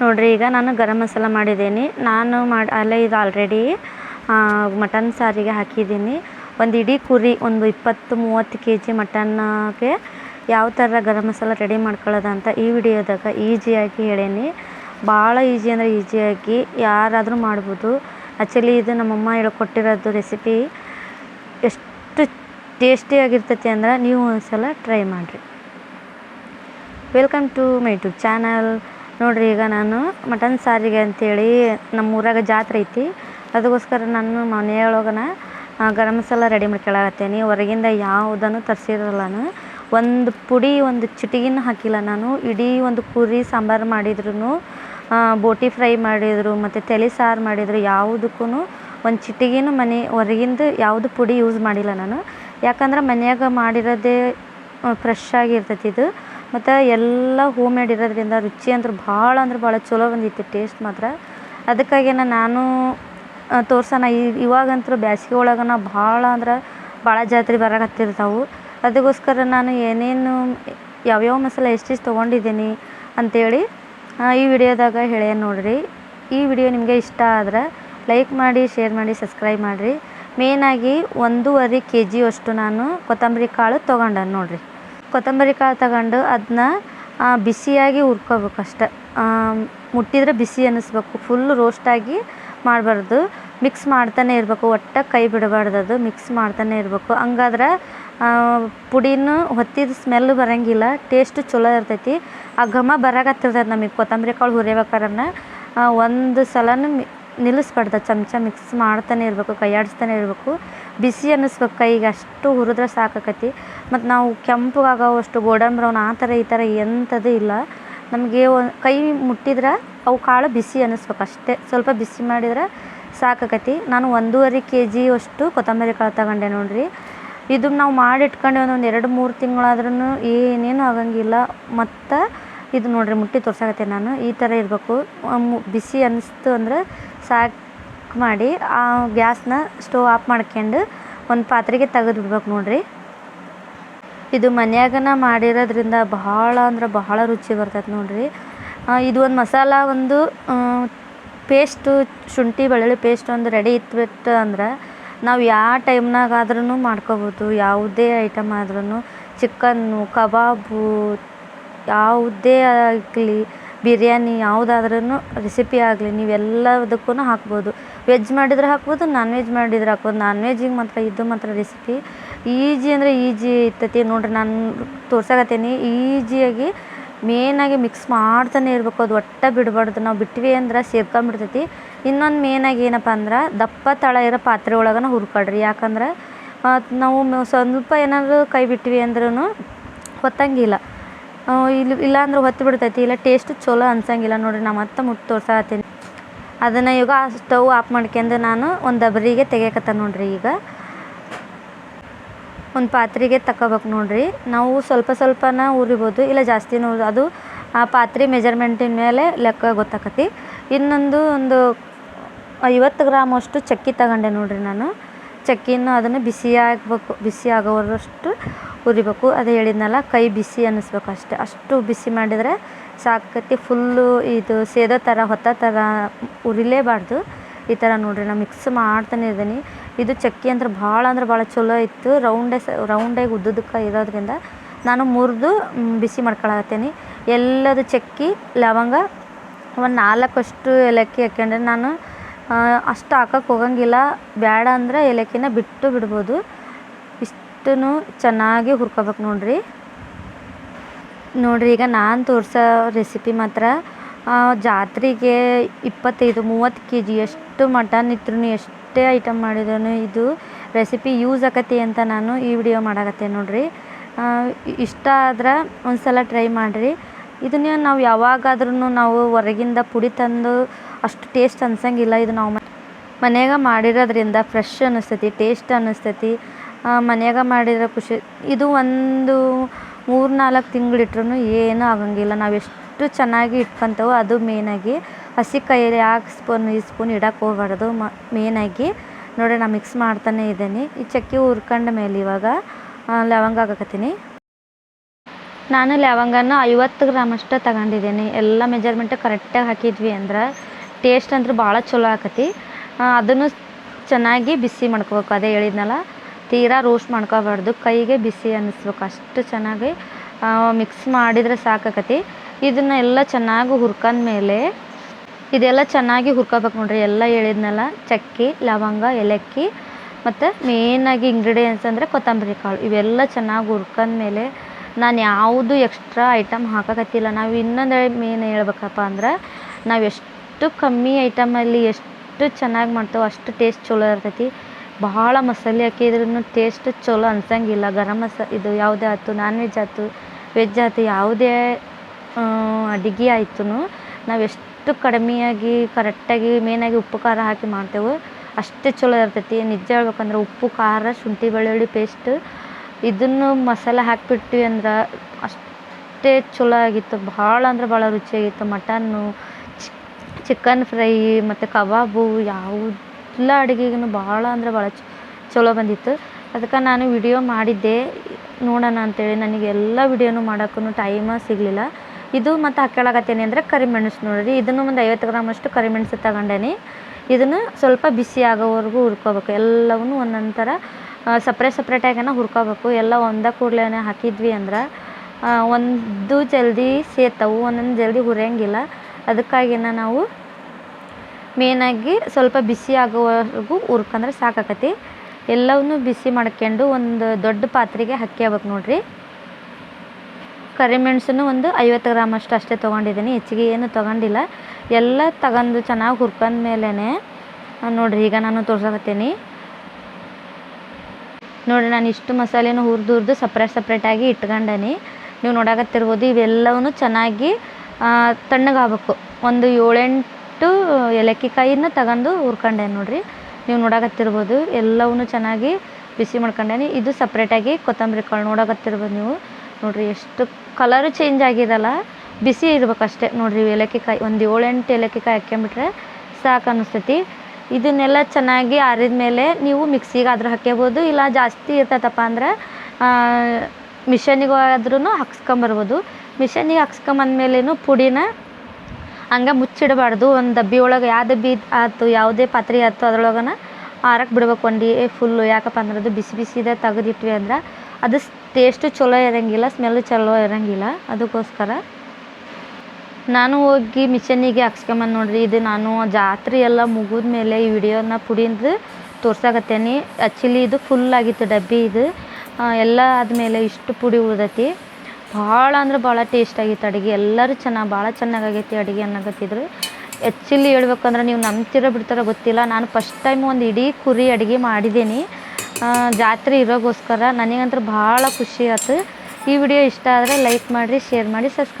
ನೋಡಿರಿ, ಈಗ ನಾನು ಗರಂ ಮಸಾಲ ಮಾಡಿದ್ದೀನಿ. ನಾನು ಮಾಡಿ, ಅಲ್ಲೇ, ಇದು ಆಲ್ರೆಡಿ ಮಟನ್ ಸಾರಿಗೆ ಹಾಕಿದ್ದೀನಿ. ಒಂದು ಇಡೀ ಕುರಿ, ಒಂದು ಇಪ್ಪತ್ತು ಮೂವತ್ತು ಕೆ ಜಿ ಮಟನ್ಗೆ ಯಾವ ಥರ ಗರಂ ಮಸಾಲ ರೆಡಿ ಮಾಡ್ಕೊಳ್ಳೋದು ಅಂತ ಈ ವಿಡಿಯೋದಾಗ ಈಜಿಯಾಗಿ ಹೇಳೇನಿ. ಭಾಳ ಈಜಿ ಅಂದರೆ ಈಜಿಯಾಗಿ ಯಾರಾದರೂ ಮಾಡ್ಬೋದು. ಆ್ಯಕ್ಚುಲಿ ಇದು ನಮ್ಮಮ್ಮ ಹೇಳ್ಕೊಟ್ಟಿರೋದು ರೆಸಿಪಿ ಎಷ್ಟು ಟೇಸ್ಟಿಯಾಗಿರ್ತೈತಿ ಅಂದ್ರೆ ನೀವು ಒಂದ್ಸಲ ಟ್ರೈ ಮಾಡಿರಿ. Welcome to my YouTube channel ನೋಡಿರಿ, ಈಗ ನಾನು ಮಟನ್ ಸಾರಿಗೆ ಅಂತೇಳಿ ನಮ್ಮ ಊರಾಗ ಜಾತ್ರೆ ಐತಿ. ಅದಕ್ಕೋಸ್ಕರ ನಾನು ಮನೆಯೊಳಗನ ಗರಂ ಮಸಾಲ ರೆಡಿ ಮಾಡ್ಕೊಳಕತ್ತೀನಿ. ಹೊರಗಿಂದ ಯಾವುದನ್ನು ತರಿಸಿರಲ್ಲ ನಾನು. ಒಂದು ಪುಡಿ, ಒಂದು ಚಿಟಿಗಿನ ಹಾಕಿಲ್ಲ ನಾನು. ಇಡೀ ಒಂದು ಕುರಿ ಸಾಂಬಾರು ಮಾಡಿದ್ರು ಬೋಟಿ ಫ್ರೈ ಮಾಡಿದರು, ಮತ್ತು ತಲೆ ಸಾರು ಮಾಡಿದರು ಯಾವುದಕ್ಕೂ ಒಂದು ಚಿಟಿಗಿನ ಮನೆ ಹೊರಗಿಂದ ಯಾವುದು ಪುಡಿ ಯೂಸ್ ಮಾಡಿಲ್ಲ ನಾನು. ಯಾಕಂದ್ರೆ ಮನೆಯಾಗ ಮಾಡಿರೋದೇ ಫ್ರೆಶ್ ಆಗಿರ್ತೈತಿ ಇದು. ಮತ್ತು ಎಲ್ಲ ಹೋಮ್ ಮೇಡ್ ಇರೋದ್ರಿಂದ ರುಚಿ ಅಂದ್ರೆ ಭಾಳ ಅಂದ್ರೆ ಭಾಳ ಚಲೋ ಬಂದಿತ್ತು ಟೇಸ್ಟ್ ಮಾತ್ರ. ಅದಕ್ಕಾಗಿನ ನಾನು ತೋರ್ಸೋಣ ಇವಾಗಂತೂ ಬ್ಯಾಸ್ಗೆ ಒಳಗನ ಭಾಳ ಅಂದ್ರೆ ಭಾಳ ಜಾತ್ರೆ ಬರಕತ್ತಿರ್ತಾವೆ ಅದಕ್ಕೋಸ್ಕರ ನಾನು ಏನೇನು, ಯಾವ್ಯಾವ ಮಸಾಲೆ ಎಷ್ಟೆಷ್ಟು ತೊಗೊಂಡಿದ್ದೀನಿ ಅಂಥೇಳಿ ಈ ವಿಡಿಯೋದಾಗ ಹೇಳ್ಯಾನ ನೋಡಿರಿ. ಈ ವಿಡಿಯೋ ನಿಮಗೆ ಇಷ್ಟ ಆದ್ರೆ ಲೈಕ್ ಮಾಡಿ, ಶೇರ್ ಮಾಡಿ ಸಬ್ಸ್ಕ್ರೈಬ್ ಮಾಡಿರಿ. ಮೇನಾಗಿ ಒಂದೂವರೆ ಕೆ ಜಿಯಷ್ಟು ನಾನು ಕೊತ್ತಂಬರಿ ಕಾಳು ತೊಗೊಂಡೆ ನೋಡಿರಿ. ಕೊತ್ತಂಬರಿ ಕಾಳು ತಗೊಂಡು ಅದನ್ನ ಬಿಸಿಯಾಗಿ ಹುರ್ಕೊಬೇಕು ಅಷ್ಟೆ. ಮುಟ್ಟಿದ್ರೆ ಬಿಸಿ ಅನ್ನಿಸ್ಬೇಕು. ಫುಲ್ ರೋಸ್ಟಾಗಿ ಮಾಡಬಾರ್ದು. ಮಿಕ್ಸ್ ಮಾಡ್ತಾನೆ ಇರಬೇಕು. ಒಟ್ಟು ಕೈ ಬಿಡಬಾರ್ದು ಅದು. ಮಿಕ್ಸ್ ಮಾಡ್ತಾನೆ ಇರಬೇಕು. ಹಂಗಾದ್ರೆ ಪುಡಿನೂ ಹೊತ್ತಿದ ಸ್ಮೆಲ್ ಬರೋಂಗಿಲ್ಲ. ಟೇಸ್ಟು ಚಲೋ ಇರ್ತೈತಿ. ಆ ಘಮ ಬರಾಕತ್ತಿರ್ತೈತೆ ನಮಗೆ. ಕೊತ್ತಂಬರಿ ಕಾಳು ಹುರಿಬೇಕಾರನ ಒಂದು ಸಲನೂ ನಿಲ್ಲಿಸ್ಬಾರ್ದು, ಚಮಚ ಮಿಕ್ಸ್ ಮಾಡ್ತಾನೆ ಇರಬೇಕು, ಕೈಯಾಡಿಸ್ತಾನೆ ಇರಬೇಕು. ಬಿಸಿ ಅನ್ನಿಸ್ಬೇಕು, ಕೈಗೆ ಅಷ್ಟು ಹುರಿದ್ರೆ ಸಾಕಾಕತಿ ಮತ್ತು ನಾವು ಕೆಂಪಗಾಗೋವಷ್ಟು ಗೋಲ್ಡನ್ ಬ್ರೌನ್ ಆ ಥರ ಈ ಥರ ಎಂಥದ್ದು ಇಲ್ಲ. ನಮಗೆ ಕೈ ಮುಟ್ಟಿದ್ರೆ ಅವು ಕಾಳು ಬಿಸಿ ಅನ್ನಿಸ್ಬೇಕು ಅಷ್ಟೇ. ಸ್ವಲ್ಪ ಬಿಸಿ ಮಾಡಿದ್ರೆ ಸಾಕಾಕತಿ ನಾನು ಒಂದೂವರೆ ಕೆ ಜಿಯಷ್ಟು ಕೊತ್ತಂಬರಿ ಕಾಳು ತಗೊಂಡೆ ನೋಡಿರಿ. ಇದು ನಾವು ಮಾಡಿಟ್ಕೊಂಡೆ ಒಂದೊಂದು ಎರಡು ಮೂರು ತಿಂಗಳಾದ್ರೂ ಏನೇನು ಆಗಂಗಿಲ್ಲ. ಮತ್ತು ಇದು ನೋಡಿರಿ, ಮುಟ್ಟಿ ತೋರ್ಸಾಕತ್ತೆ ನಾನು. ಈ ಥರ ಇರಬೇಕು. ಬಿಸಿ ಅನ್ನಿಸ್ತು ಅಂದ್ರೆ ಸಾಕು ಮಾಡಿ ಆ ಗ್ಯಾಸ್ನ ಸ್ಟೋವ್ ಆಫ್ ಮಾಡ್ಕೊಂಡು ಒಂದು ಪಾತ್ರೆಗೆ ತೆಗೆದು ಬಿಡ್ಬೇಕು ನೋಡಿರಿ. ಇದು ಮನ್ಯಾಗನ ಮಾಡಿರೋದ್ರಿಂದ ಬಹಳ ಅಂದ್ರೆ ಬಹಳ ರುಚಿ ಬರ್ತೈತೆ ನೋಡಿರಿ. ಇದು ಒಂದು ಮಸಾಲ ಒಂದು ಪೇಸ್ಟು, ಶುಂಠಿ, ಬೆಳ್ಳುಳ್ಳಿ ಪೇಸ್ಟ್ ಒಂದು ರೆಡಿ ಇಟ್ಬಿಟ್ಟು ಅಂದ್ರೆ ನಾವು ಯಾವ ಟೈಮ್ನಾಗ ಆದ್ರೂ ಮಾಡ್ಕೊಬೋದು. ಯಾವುದೇ ಐಟಮ್ ಆದ್ರೂ ಚಿಕನ್ನು, ಕಬಾಬು, ಯಾವುದೇ ಆಗಲಿ ಬಿರಿಯಾನಿ ಯಾವುದಾದ್ರೂ ರೆಸಿಪಿ ಆಗಲಿ, ನೀವು ಎಲ್ಲದಕ್ಕೂ ಹಾಕ್ಬೋದು. ವೆಜ್ ಮಾಡಿದ್ರೆ ಹಾಕ್ಬೋದು ನಾನ್ ವೆಜ್ ಮಾಡಿದ್ರೆ ಹಾಕ್ಬೋದು. ನಾನ್ ವೆಜ್ಜಿಗೆ ಮಾತ್ರ, ಇದು ಮಾತ್ರ ರೆಸಿಪಿ ಈಜಿ ಅಂದರೆ ಈಜಿ ಇರ್ತೈತಿ. ನೋಡಿರಿ, ನಾನು ತೋರ್ಸಕತ್ತೀನಿ. ಈಜಿಯಾಗಿ ಮೇನಾಗಿ ಮಿಕ್ಸ್ ಮಾಡ್ತಾನೆ ಇರಬೇಕು. ಅದು ಒಟ್ಟು ಬಿಡಬಾರ್ದು. ನಾವು ಬಿಟ್ವಿ ಅಂದ್ರೆ ಸೇರ್ಕೊಂಬಿಡ್ತೈತಿ. ಇನ್ನೊಂದು ಮೇನಾಗಿ ಏನಪ್ಪ ಅಂದ್ರೆ, ದಪ್ಪ ತಳ ಇರೋ ಪಾತ್ರೆ ಒಳಗನ ಹುರ್ಕೊಳ್ರಿ. ಯಾಕಂದ್ರೆ ನಾವು ಸ್ವಲ್ಪ ಏನಾದರೂ ಕೈ ಬಿಟ್ವಿ ಅಂದ್ರೂ ಹೊತ್ತಂಗಿಲ್ಲ. ಇಲ್ಲಿ ಇಲ್ಲಾಂದ್ರೆ ಹೊತ್ತು ಬಿಡ್ತೈತಿ. ಇಲ್ಲ ಟೇಸ್ಟು ಚಲೋ ಅನ್ಸಂಗಿಲ್ಲ ನೋಡಿರಿ. ನಾ ಮತ್ತೆ ಮುಟ್ಟಿ ತೋರ್ಸಾಕತ್ತೀನಿ. ಅದನ್ನು ಈಗ ಸ್ಟವ್ ಆಫ್ ಮಾಡ್ಕೊಂಡು ನಾನು ಒಂದು ಡಬರಿಗೆ ತೆಗಿಯಕತ್ತ ನೋಡಿರಿ ಈಗ. ಒಂದು ಪಾತ್ರೆಗೆ ತಗೋಬೇಕು ನೋಡಿರಿ. ನಾವು ಸ್ವಲ್ಪ ಸ್ವಲ್ಪನ ಉರಿಬೋದು ಇಲ್ಲ ಜಾಸ್ತಿನೂ ಅದು ಆ ಪಾತ್ರೆ ಮೆಜರ್ಮೆಂಟಿನ ಮೇಲೆ ಲೆಕ್ಕ ಗೊತ್ತಾಕತಿ. ಇನ್ನೊಂದು ಒಂದು ಐವತ್ತು ಗ್ರಾಮಷ್ಟು ಚಕ್ಕಿ ತಗೊಂಡೆ ನೋಡಿರಿ ನಾನು. ಚಕ್ಕಿನ ಅದನ್ನು ಬಿಸಿ ಆಗಬೇಕು. ಬಿಸಿ ಆಗೋವರಷ್ಟು ಹುರಿಬೇಕು ಅದೇ ಹೇಳಿದ್ನಲ್ಲ, ಕೈ ಬಿಸಿ ಅನ್ನಿಸ್ಬೇಕು ಅಷ್ಟೆ. ಅಷ್ಟು ಬಿಸಿ ಮಾಡಿದರೆ ಸಾಕತಿ ಫುಲ್ಲು ಇದು ಸೇದೋ ಥರ ಹೊತ್ತ ಥರ ಉರಿಲೇಬಾರ್ದು. ಈ ಥರ ನೋಡಿರಿ ನಾನು ಮಿಕ್ಸ್ ಮಾಡ್ತಾನೆ ಇದ್ದೀನಿ. ಇದು ಚಕ್ಕಿ ಅಂದ್ರೆ ಭಾಳ ಅಂದ್ರೆ ಭಾಳ ಚಲೋ ಇತ್ತು. ರೌಂಡೇ ಸ ರೌಂಡಾಗಿ ಉದ್ದುದಕ್ಕೆ ಇರೋದ್ರಿಂದ ನಾನು ಮುರಿದು ಬಿಸಿ ಮಾಡ್ಕೊಳತ್ತೀನಿ ಎಲ್ಲದು ಚಕ್ಕಿ, ಲವಂಗ, ಒಂದು ನಾಲ್ಕಷ್ಟು ಏಲಕ್ಕಿ ಹಾಕ್ಯಂಡ್ರೆ ನಾನು ಅಷ್ಟು ಹಾಕಕ್ಕೆ ಹೋಗಂಗಿಲ್ಲ. ಬೇಡ ಅಂದರೆ ಏಲಕ್ಕಿನ ಬಿಟ್ಟು ಬಿಡ್ಬೋದು. ಇಷ್ಟೂ ಚೆನ್ನಾಗಿ ಹುರ್ಕೋಬೇಕು ನೋಡಿರಿ. ನೋಡಿರಿ, ಈಗ ನಾನು ತೋರಿಸೋ ರೆಸಿಪಿ ಮಾತ್ರ ಜಾತ್ರೆಗೆ ಇಪ್ಪತ್ತೈದು, ಮೂವತ್ತು ಕೆ ಜಿ ಎಷ್ಟು ಮಟನ್ ಇದ್ರೂ ಎಷ್ಟೇ ಐಟಮ್ ಮಾಡಿದ್ರು ಇದು ರೆಸಿಪಿ ಯೂಸ್ ಆಕತಿ ಅಂತ ನಾನು ಈ ವಿಡಿಯೋ ಮಾಡಾಕತ್ತೆ ನೋಡಿರಿ. ಇಷ್ಟ ಆದ್ರೆ ಒಂದು ಸಲ ಟ್ರೈ ಮಾಡಿರಿ. ಇದನ್ನ ನಾವು ಯಾವಾಗಾದ್ರೂ ನಾವು ಹೊರಗಿಂದ ಪುಡಿ ತಂದು ಅಷ್ಟು ಟೇಸ್ಟ್ ಅನ್ಸಂಗಿಲ್ಲ. ಇದು ನಾವು ಮನೆಯಾಗ ಮಾಡಿರೋದ್ರಿಂದ ಫ್ರೆಶ್ ಅನ್ನಿಸ್ತೈತಿ ಟೇಸ್ಟ್ ಅನ್ನಿಸ್ತೈತಿ ಮನ್ಯಾಗ ಮಾಡಿದ್ರೆ ಖುಷಿ. ಇದು ಒಂದು ಮೂರು ನಾಲ್ಕು ತಿಂಗಳು ಇಟ್ರೂ ಏನೂ ಆಗಂಗಿಲ್ಲ. ನಾವು ಎಷ್ಟು ಚೆನ್ನಾಗಿ ಇಟ್ಕೊಂತೇವೋ ಅದು ಮೇನಾಗಿ ಹಸಿ ಕೈಯಲ್ಲಿ ಯಾಕೆ ಸ್ಪೂನ್ ಈ ಸ್ಪೂನ್ ಇಡಕ್ಕೆ ಹೋಗ್ಬಾರ್ದು. ಮ ಮೇನಾಗಿ ನೋಡಿ ನಾನು ಮಿಕ್ಸ್ ಮಾಡ್ತಾನೆ ಇದ್ದೀನಿ. ಈ ಚಕ್ಕಿ ಹುರ್ಕೊಂಡ ಮೇಲೆ ಇವಾಗ ಲವಂಗ ಹಾಕಕತ್ತೀನಿ. ನಾನು ಲವಂಗನ ಐವತ್ತು ಗ್ರಾಮ್ ಅಷ್ಟು ತಗೊಂಡಿದ್ದೀನಿ. ಎಲ್ಲ ಮೆಜರ್ಮೆಂಟ್ ಕರೆಕ್ಟಾಗಿ ಹಾಕಿದ್ವಿ ಅಂದ್ರೆ ಟೇಸ್ಟ್ ಅಂದ್ರೆ ಭಾಳ ಚಲೋ ಆಕತಿ. ಅದನ್ನು ಚೆನ್ನಾಗಿ ಬಿಸಿ ಮಾಡ್ಕೋಬೇಕು. ಅದೇ ಹೇಳಿದ್ನಲ್ಲ ತೀರಾ ರೋಸ್ಟ್ ಮಾಡ್ಕೋಬಾರ್ದು. ಕೈಗೆ ಬಿಸಿ ಅನ್ನಿಸ್ಬೇಕು. ಅಷ್ಟು ಚೆನ್ನಾಗಿ ಮಿಕ್ಸ್ ಮಾಡಿದರೆ ಸಾಕಾಕತಿ. ಇದನ್ನೆಲ್ಲ ಚೆನ್ನಾಗಿ ಹುರ್ಕೊಂಡ್ಮೇಲೆ ಇದೆಲ್ಲ ಚೆನ್ನಾಗಿ ಹುರ್ಕೋಬೇಕು ನೋಡ್ರಿ. ಎಲ್ಲ ಹೇಳಿದ್ನಲ್ಲ ಚಕ್ಕೆ, ಲವಂಗ, ಏಲಕ್ಕಿ, ಮತ್ತು ಮೇಯ್ನಾಗಿ ಇಂಗ್ರೀಡಿಯೆಂಟ್ಸ್ ಅಂದರೆ ಕೊತ್ತಂಬರಿ ಕಾಳು. ಇವೆಲ್ಲ ಚೆನ್ನಾಗಿ ಹುರ್ಕೊಂಡ್ಮೇಲೆ ನಾನು ಯಾವುದು ಎಕ್ಸ್ಟ್ರಾ ಐಟಮ್ ಹಾಕಕತ್ತಿಲ್ಲ. ನಾವು ಇನ್ನೊಂದು ಮೇನ್ ಹೇಳ್ಬೇಕಪ್ಪ ಅಂದ್ರೆ, ನಾವು ಎಷ್ಟು ಕಮ್ಮಿ ಐಟಮಲ್ಲಿ ಎಷ್ಟು ಚೆನ್ನಾಗಿ ಮಾಡ್ತೇವೆ ಅಷ್ಟು ಟೇಸ್ಟ್ ಚಲೋ ಇರ್ತೈತಿ. ಭಾಳ ಮಸಾಲೆ ಹಾಕಿದ್ರೂ ಟೇಸ್ಟ್ ಚಲೋ ಅನ್ಸಂಗಿಲ್ಲ. ಗರಂ ಮಸ, ಇದು ಯಾವುದೇ ಆಯ್ತು ನಾನ್ ವೆಜ್ ಆಯ್ತು ವೆಜ್ ಆಯ್ತು, ಯಾವುದೇ ಅಡುಗೆ ಆಯ್ತು ನಾವು ಎಷ್ಟು ಕಡಿಮೆಯಾಗಿ ಕರೆಕ್ಟಾಗಿ ಮೇನಾಗಿ ಉಪ್ಪು, ಖಾರ ಹಾಕಿ ಮಾಡ್ತೇವೆ ಅಷ್ಟೇ ಚಲೋ ಇರ್ತೈತಿ. ನಿಜ ಹೇಳ್ಬೇಕಂದ್ರೆ ಉಪ್ಪು, ಖಾರ, ಶುಂಠಿ, ಬೆಳ್ಳುಳ್ಳಿ ಪೇಸ್ಟ್ ಇದನ್ನು ಮಸಾಲೆ ಹಾಕಿಬಿಟ್ವಿ ಅಂದ್ರೆ ಅಷ್ಟೇ ಚಲೋ ಆಗಿತ್ತು. ಭಾಳ ಅಂದ್ರೆ ಭಾಳ ರುಚಿಯಾಗಿತ್ತು. ಮಟನ್ನು ಚಿಕನ್ ಫ್ರೈ, ಮತ್ತು ಕಬಾಬು ಎಲ್ಲ ಅಡುಗೆಗೂ ಭಾಳ ಅಂದ್ರೆ ಭಾಳ ಚಲೋ ಬಂದಿತ್ತು. ಅದಕ್ಕೆ ನಾನು ವಿಡಿಯೋ ಮಾಡಿದ್ದೆ. ನೋಡೋಣ ಅಂತೇಳಿ ನನಗೆ ಎಲ್ಲ ವಿಡಿಯೋನು ಮಾಡೋಕ್ಕೂ ಟೈಮ ಸಿಗಲಿಲ್ಲ. ಇದು ಮತ್ತು ಹಾಕ್ಕೊಳಕತ್ತೀನಿ ಅಂದರೆ ಕರಿಮೆಣಸು ನೋಡಿರಿ. ಇದನ್ನು ಒಂದು ಐವತ್ತು ಗ್ರಾಮಷ್ಟು ಕರಿಮೆಣಸು ತಗೊಂಡೇನಿ. ಇದನ್ನು ಸ್ವಲ್ಪ ಬಿಸಿ ಆಗೋವರೆಗೂ ಹುರ್ಕೋಬೇಕು. ಎಲ್ಲವನ್ನೂ ಒಂದೊಂದು ಥರ ಸಪ್ರೇಟ್ ಸಪ್ರೇಟಾಗಿನ ಹುರ್ಕೋಬೇಕು. ಎಲ್ಲ ಒಂದೇ ಕೂಡಲೇ ಹಾಕಿದ್ವಿ ಅಂದ್ರೆ ಒಂದು ಜಲ್ದಿ ಸೇತವು ಒಂದೊಂದು ಜಲ್ದಿ ಹುರಿಯಂಗಿಲ್ಲ. ಅದಕ್ಕಾಗಿನ ನಾವು ಮೇಯ್ನಾಗಿ ಸ್ವಲ್ಪ ಬಿಸಿ ಆಗೋವರೆಗೂ ಹುರ್ಕಂದ್ರೆ ಸಾಕಾಕತಿ ಎಲ್ಲವನ್ನೂ ಬಿಸಿ ಮಾಡ್ಕೊಂಡು ಒಂದು ದೊಡ್ಡ ಪಾತ್ರೆಗೆ ಹಾಕ್ಯಬೇಕು ನೋಡ್ರಿ. ಕರಿಮೆಣಸನ್ನು ಒಂದು ಐವತ್ತು ಗ್ರಾಮ್ ಅಷ್ಟು ಅಷ್ಟೇ ತೊಗೊಂಡಿದ್ದೀನಿ. ಹೆಚ್ಚಿಗೆ ಏನು ತೊಗೊಂಡಿಲ್ಲ. ಎಲ್ಲ ತಗೊಂಡು ಚೆನ್ನಾಗಿ ಹುರ್ಕೊಂಡ್ಮೇಲೇ ನೋಡಿರಿ ಈಗ ನಾನು ತೋರ್ಸಕತ್ತೀನಿ. ನೋಡಿ ನಾನು ಇಷ್ಟು ಮಸಾಲೆನೂ ಹುರಿದು ಹುರಿದು ಸಪ್ರೇಟ್ ಸಪ್ರೇಟಾಗಿ ಇಟ್ಕೊಂಡೇನಿ. ನೀವು ನೋಡಕತ್ತಿರ್ಬೋದು ಇವೆಲ್ಲವೂ ಚೆನ್ನಾಗಿ ತಣ್ಣಗಾಗಬೇಕು. ಒಂದು ಏಳೆಂಟು ಏಲಕ್ಕಿ ಕಾಯಿನ ತಗೊಂಡು ಹುರ್ಕೊಂಡೆ ನೋಡಿರಿ. ನೀವು ನೋಡಾಕತ್ತಿರ್ಬೋದು, ಎಲ್ಲವನ್ನೂ ಚೆನ್ನಾಗಿ ಬಿಸಿ ಮಾಡ್ಕೊಂಡೇನಿ. ಇದು ಸಪ್ರೇಟಾಗಿ ಕೊತ್ತಂಬರಿ ಕಾಳು ನೋಡಾಕತ್ತಿರ್ಬೋದು ನೀವು. ನೋಡಿರಿ, ಎಷ್ಟು ಕಲರು ಚೇಂಜ್ ಆಗಿದಲ್ಲ. ಬಿಸಿ ಇರ್ಬೇಕು ಅಷ್ಟೇ ನೋಡಿರಿ, ಏಲಕ್ಕಿ ಕಾಯಿ, ಒಂದು ಏಳೆಂಟು ಏಲಕ್ಕಿ ಕಾಯಿ ಹಾಕ್ಕೊಂಬಿಟ್ರೆ ಸಾಕು ಅನ್ನಿಸ್ತೈತಿ ಇದನ್ನೆಲ್ಲ ಚೆನ್ನಾಗಿ ಆರಿದ ಮೇಲೆ ನೀವು ಮಿಕ್ಸಿಗೆ ಆದ್ರೂ ಹಾಕ್ಯಬೋದು. ಇಲ್ಲ ಜಾಸ್ತಿ ಇರ್ತೈತಪ್ಪ ಅಂದ್ರೆ ಮಿಷನಿಗೆ ಆದ್ರೂ ಹಾಕ್ಸ್ಕೊಂಬರ್ಬೋದು. ಮಿಷನಿಗೆ ಹಾಕ್ಸ್ಕೊಂಬಂದ್ಮೇಲೇನು ಪುಡಿನ ಹಂಗೆ ಮುಚ್ಚಿಡಬಾರ್ದು. ಒಂದು ಡಬ್ಬಿ ಒಳಗೆ ಯಾವ ಡಬ್ಬಿ ಆಯ್ತು ಯಾವುದೇ ಪಾತ್ರೆ ಆಯ್ತು ಅದ್ರೊಳಗನ ಆರಕ್ಕೆ ಬಿಡ್ಬೇಕು ಒಂದು ಫುಲ್ಲು ಯಾಕಪ್ಪ ಅಂದ್ರೆ ಅದು ಬಿಸಿ ಬಿಸಿದೇ ತೆಗೆದಿಟ್ವಿ ಅಂದ್ರೆ ಅದು ಟೇಸ್ಟು ಚಲೋ ಇರೋಂಗಿಲ್ಲ ಸ್ಮೆಲ್ ಚಲೋ ಇರೋಂಗಿಲ್ಲ. ಅದಕ್ಕೋಸ್ಕರ ನಾನು ಹೋಗಿ ಮಿಷನಿಗೆ ಹಾಕ್ಸ್ಕೊಂಬಂದು ನೋಡ್ರಿ, ಇದು ನಾನು ಜಾತ್ರೆ ಎಲ್ಲ ಮುಗಿದ ಮೇಲೆ ಈ ವಿಡಿಯೋನ ಪುಡಿಂದು ತೋರ್ಸಾಕತ್ತೇನೆ. ಆ್ಯಕ್ಚುಲಿ ಇದು ಫುಲ್ ಆಗಿತ್ತು ಡಬ್ಬಿ ಇದು. ಎಲ್ಲ ಆದಮೇಲೆ ಇಷ್ಟು ಪುಡಿ ಉಳ್ದೈತಿ. ಭಾಳ ಅಂದ್ರೆ ಭಾಳ ಟೇಸ್ಟ್ ಆಗಿತ್ತು ಅಡುಗೆ. ಎಲ್ಲರೂ ಚೆನ್ನಾಗಿ, ಭಾಳ ಚೆನ್ನಾಗಾಗೈತಿ ಅಡುಗೆ ಅನ್ನಕತ್ತಿದ್ರು. ಆ್ಯಕ್ಚುಲಿ ಹೇಳ್ಬೇಕಂದ್ರೆ ನೀವು ನಂಬ್ತಿರೋ ಬಿಡ್ತಾರೋ, ಗೊತ್ತಿಲ್ಲ. ನಾನು ಫಸ್ಟ್ ಟೈಮ್ ಒಂದು ಇಡೀ ಕುರಿ ಅಡುಗೆ ಮಾಡಿದ್ದೀನಿ. ಜಾತ್ರೆ ಇರೋಗೋಸ್ಕರ. ನನಗಂತೂ ಭಾಳ ಖುಷಿ ಆಯ್ತು ಈ ವಿಡಿಯೋ ಇಷ್ಟ ಆದರೆ ಲೈಕ್ ಮಾಡಿರಿ ಶೇರ್ ಮಾಡಿ ಸಬ್ಸ್ಕ್ರೈಬ್